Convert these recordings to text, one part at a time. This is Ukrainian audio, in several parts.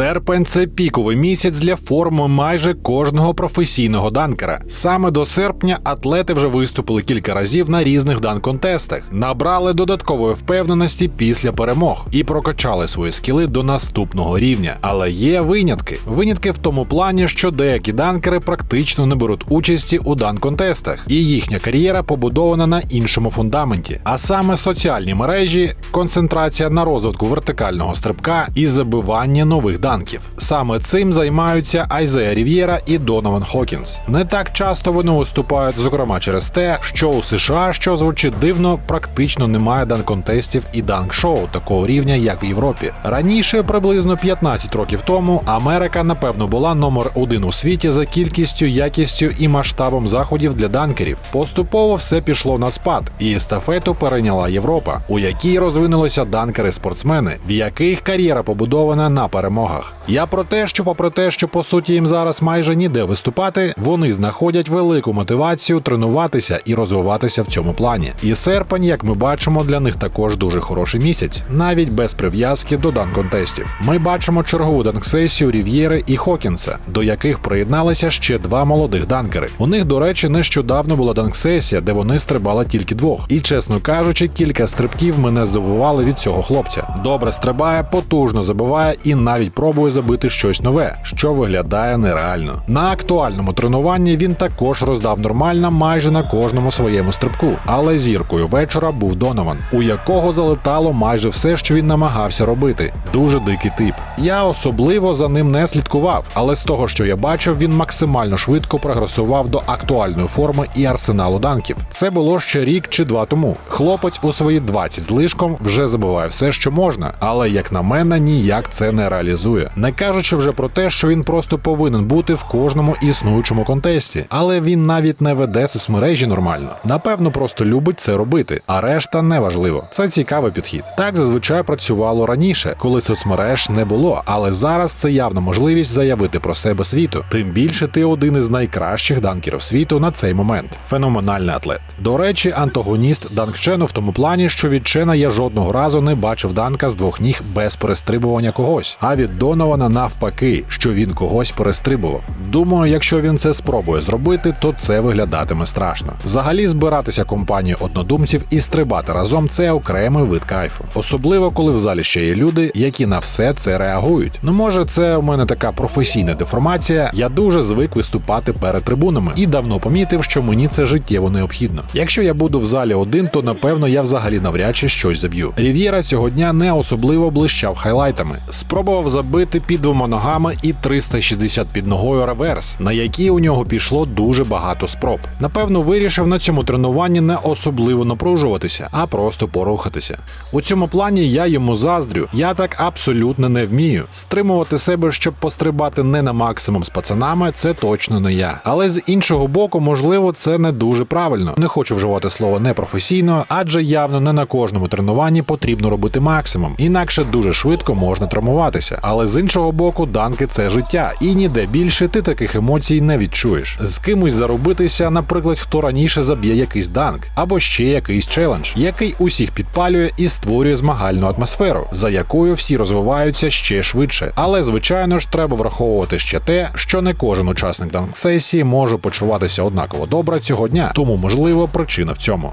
Серпень це піковий місяць для форми майже кожного професійного данкера. Саме до серпня атлети вже виступили кілька разів на різних дан-контестах, набрали додаткової впевненості після перемог і прокачали свої скіли до наступного рівня. Але є винятки. Винятки в тому плані, що деякі данкери практично не беруть участі у дан-контестах, і їхня кар'єра побудована на іншому фундаменті, а саме соціальні мережі, концентрація на розвитку вертикального стрибка і забивання нових данків. Саме цим займаються Айзея Рів'єра і Донован Хокінс. Не так часто вони виступають, зокрема через те, що у США, що звучить дивно, практично немає дан-контестів і данк-шоу такого рівня, як в Європі. Раніше, приблизно 15 років тому, Америка, напевно, була номер один у світі за кількістю, якістю і масштабом заходів для данкерів. Поступово все пішло на спад, і естафету перейняла Європа, у якій розвинулися данкери-спортсмени, в яких кар'єра побудована на перемогах. Я про те, що, попри те, що по суті їм зараз майже ніде виступати, вони знаходять велику мотивацію тренуватися і розвиватися в цьому плані. І серпень, як ми бачимо, для них також дуже хороший місяць, навіть без прив'язки до дан-контестів. Ми бачимо чергову данк-сесію Рів'єри і Хокінса, до яких приєдналися ще два молодих данкери. У них, до речі, нещодавно була данк-сесія, де вони стрибали тільки двох. І чесно кажучи, кілька стрибків мене здивували від цього хлопця. Добре стрибає, потужно забиває і навіть пробує забити щось нове, що виглядає нереально. На актуальному тренуванні він також роздав нормально майже на кожному своєму стрибку. Але зіркою вечора був Донован, у якого залетало майже все, що він намагався робити. Дуже дикий тип. Я особливо за ним не слідкував, але з того, що я бачив, він максимально швидко прогресував до актуальної форми і арсеналу данків. Це було ще рік чи два тому. Хлопець у свої 20 з лишком вже забиває все, що можна, але як на мене, ніяк це не реалізує. Не кажучи вже про те, що він просто повинен бути в кожному існуючому контесті, але він навіть не веде соцмережі нормально. Напевно, просто любить це робити, а решта не важливо. Це цікавий підхід. Так зазвичай працювало раніше, коли соцмереж не було, але зараз це явна можливість заявити про себе світу. Тим більше ти один із найкращих данкерів світу на цей момент. Феноменальний атлет. До речі, антагоніст Данк Чену в тому плані, що від Чена я жодного разу не бачив данка з двох ніг без перестрибування когось. А від Донована навпаки, що він когось перестрибував. Думаю, якщо він це спробує зробити, то це виглядатиме страшно. Взагалі, збиратися компанією однодумців і стрибати разом це окремий вид кайфу. Особливо, коли в залі ще є люди, які на все це реагують. Ну може, це у мене така професійна деформація. Я дуже звик виступати перед трибунами і давно помітив, що мені це життєво необхідно. Якщо я буду в залі один, то напевно я взагалі навряд чи щось заб'ю. Рів'єра цього дня не особливо блищав хайлайтами. Спробував забити під двома ногами і 360 під ногою реверс, на який у нього пішло дуже багато спроб. Напевно, вирішив на цьому тренуванні не особливо напружуватися, а просто порухатися. У цьому плані я йому заздрю. Я так абсолютно не вмію. Стримувати себе, щоб пострибати не на максимум з пацанами, це точно не я. Але з іншого боку, можливо, це не дуже правильно. Не хочу вживати слово непрофесійно, адже явно не на кожному тренуванні потрібно робити максимум, інакше дуже швидко можна травмуватися. Але з іншого боку, данки це життя, і ніде більше ти таких емоцій не відчуєш. З кимось заробитися, наприклад, хто раніше заб'є якийсь данк, або ще якийсь челендж, який усіх підпалює і створює змагальну атмосферу, за якою всі розвиваються ще швидше. Але звичайно ж треба враховувати ще те, що не кожен учасник данк-сесії може почуватися однаково добре цього дня, тому можливо причина в цьому.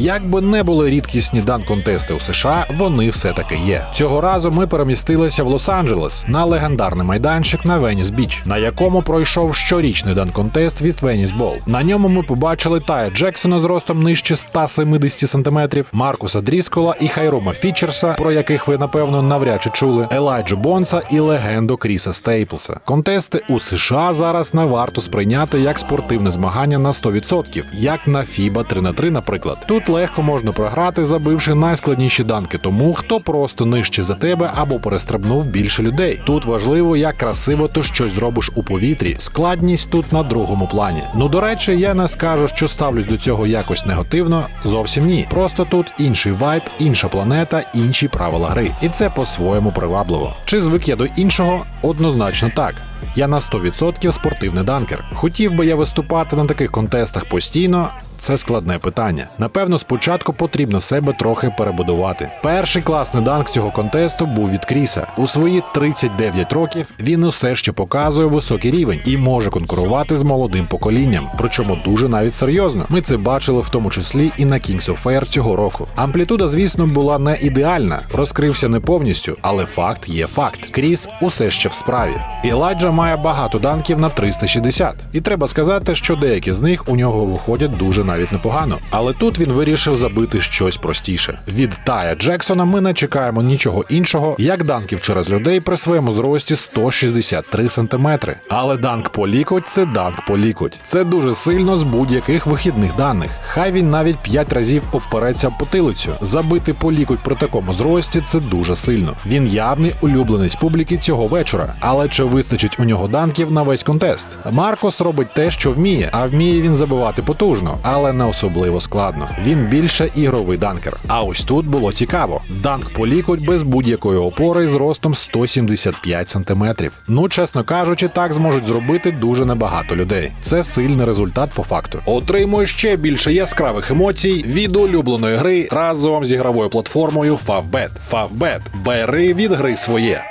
Як би не були рідкісні дан-контести у США, вони все таки є. Цього разу ми перемістилися в Лос-Анджелес на легендарний майданчик на Веніс Біч, на якому пройшов щорічний дан-контест від Веніс Бол. На ньому ми побачили Тая Джексона з ростом нижче 170 см, Маркуса Дріскола і Хайрома Фічерса, про яких ви напевно навряд чи чули, Елайджу Бонса і легенду Кріса Стейплса. Контести у США зараз не варто сприйняти як спортивне змагання на 100%, як на FIBA 3 на 3 наприклад. Тут легко можна програти, забивши найскладніші данки тому, хто просто нижче за тебе або перестрибнув більше людей. Тут важливо, як красиво ти щось зробиш у повітрі. Складність тут на другому плані. Ну до речі, я не скажу, що ставлюсь до цього якось негативно. Зовсім ні. Просто тут інший вайб, інша планета, інші правила гри. І це по-своєму привабливо. Чи звик я до іншого? Однозначно так. Я на 100% спортивний данкер. Хотів би я виступати на таких контестах постійно. Це складне питання. Напевно, спочатку потрібно себе трохи перебудувати. Перший класний данк цього контесту був від Кріса. У свої 39 років він усе ще показує високий рівень і може конкурувати з молодим поколінням. Причому дуже навіть серйозно. Ми це бачили в тому числі і на Kings of Fair цього року. Амплітуда, звісно, була не ідеальна, розкрився не повністю, але факт є факт. Кріс усе ще в справі. Іладжа має багато данків на 360. І треба сказати, що деякі з них у нього виходять дуже навіть непогано. Але тут він вирішив забити щось простіше. Від Тая Джексона ми не чекаємо нічого іншого, як данків через людей при своєму зрості 163 см. Але данк по лікоть це данк по лікоть. Це дуже сильно з будь-яких вихідних даних. Хай він навіть 5 разів обпереться потилицю. Забити по лікоть при такому зрості це дуже сильно. Він явний улюбленець публіки цього вечора. Але чи вистачить у нього данків на весь контест? Маркос робить те, що вміє, а вміє він забивати потужно, але не особливо складно. Він більше ігровий данкер. А ось тут було цікаво: данк по лікоть без будь-якої опори з ростом 175 см. Ну, чесно кажучи, так зможуть зробити дуже небагато людей. Це сильний результат по факту. Отримуй ще більше яскравих емоцій від улюбленої гри разом з ігровою платформою Favbet. Favbet. Бери від гри своє.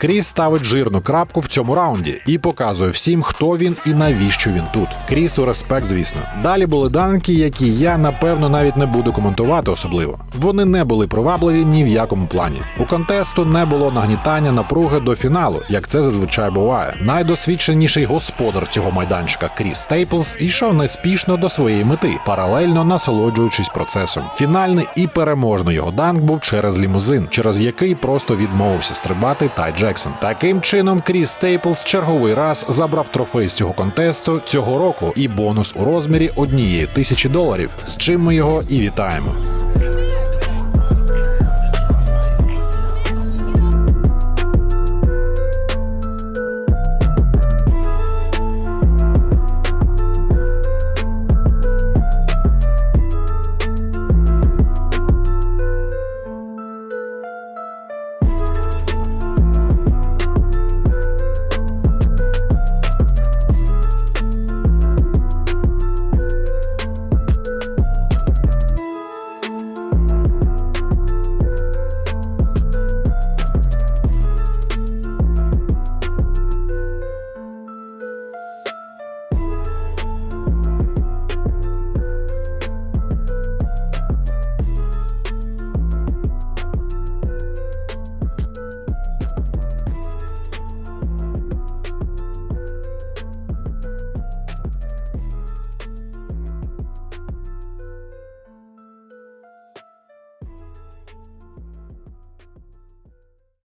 Кріс ставить жирну крапку в цьому раунді і показує всім, хто він і навіщо він тут. Крісу респект, звісно. Далі були данки, які я напевно навіть не буду коментувати особливо. Вони не були привабливі ні в якому плані. У контесту не було нагнітання напруги до фіналу, як це зазвичай буває. Найдосвідченіший господар цього майданчика Кріс Стейплс йшов неспішно до своєї мети, паралельно насолоджуючись процесом. Фінальний і переможний його данк був через лімузин, через який просто відмовився стрибати Тай Джексон. Таким чином, Кріс Стейплс черговий раз забрав трофей з цього контесту цього року і бонус у розмірі однієї тисячі доларів, з чим ми його і вітаємо.